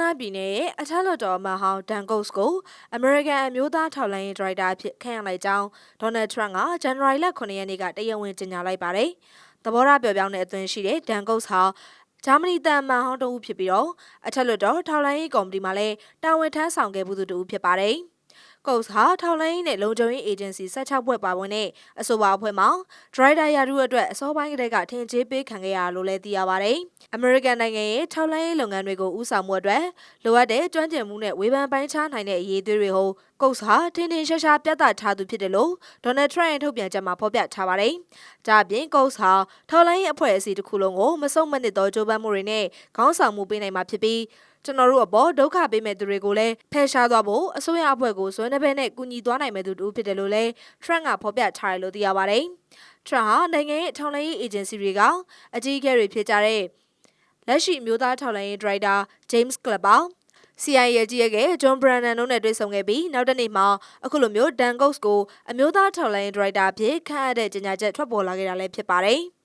နာပြည်နယ်ရဲ့အထက်လွှတ်တော်အမတ်ဟောင်းဒန်ကုတ်စ်ကိုအမေရိကန်အမျိုးသားထောက်လှမ်းရေးဒရိုက်တာအဖြစ်ခန့်အပ်လိုက်ကြောင်းဒေါ်နယ်ထရန့်ကဇန်နဝါရီလ9ရက်နေ့ကတရားဝင်ကြေညာလိုက်ပါတယ်။သဘောထားပြောပြောင်းတဲ့အသွင်ရှိတဲ့ဒန်ကုတ်စ်ဟာဂျာမနီတန်မန်ဟောင်းတဦးဖြစ်ပြီးတော့အထက်လွှတ်တော်ထောက်လှမ်းရေးကော်မတီမှာလည်းတာဝန်ထမ်းဆောင်ခဲ့မှုသူတဦးဖြစ်ပါတယ်။ ကုတ်စ်ဟာထောက်လိုင်းနဲ့လုံခြုံရေးအေဂျင်စီ16ဘွဲ့ပါဝင်တဲ့အဆိုပါအဖွဲ့မှာဒရိုက်တာရာထူးအတွက်အစောပိုင်းကတည်းကထင်ကြေးပေးခံခဲ့ရလို့လည်းသိရပါတယ်။အမေရိကန်နိုင်ငံရဲ့ထောက်လိုင်းရေးလုပ်ငန်းတွေကိုဦးဆောင်မှုအတွက်လိုအပ်တဲ့ကျွမ်းကျင်မှုနဲ့ဝေဖန်ပိုင်းခြားနိုင်တဲ့အရေးသွေးတွေကိုကုတ်စ်ဟာထင်ထင်ရှားရှားပြသထားသူဖြစ်တယ်လို့ဒေါ်နယ်ထရန့်ရဲ့ထုတ်ပြန်ချက်မှာဖော်ပြထားပါတယ်။ဒါ့အပြင်ကုတ်စ်ဟာထောက်လိုင်းရေးအဖွဲ့အစည်းတစ်ခုလုံးကိုမစုံမနစ်သောကြိုးပမ်းမှုတွေနဲ့ခေါင်းဆောင်မှုပေးနိုင်မှာဖြစ်ပြီး ကျွန်တော်တို့အပေါ်ဒုက္ခပေးမဲ့သူတွေကိုလည်းဖယ်ရှားသွားဖို့အစိုးရအဖွဲ့ကိုဇွဲနှဘဲနဲ့ကူညီသွားနိုင်မဲ့သူတို့ဖြစ်တယ်လို့လည်း Trump ကဖော်ပြထားတယ်လို့သိရပါတယ်။ Trump ဟာနိုင်ငံရဲ့ထောက်လှမ်းရေးအေဂျင်စီတွေကအကြီးအကဲတွေဖြစ်ကြတဲ့လက်ရှိအမျိုးသားထောက်လှမ်းရေးဒရိုက်တာ James Clapper CIA ရဲ့ကြီးရဲ့ John Brennan တို့နဲ့တွေ့ဆုံခဲ့ပြီးနောက်တနေ့မှာအခုလိုမျိုး Dan Coats ကိုအမျိုးသားထောက်လှမ်းရေးဒရိုက်တာအဖြစ်ခန့်အပ်တဲ့ကြေညာချက်ထွက်ပေါ်လာခဲ့တာလည်းဖြစ်ပါတယ်။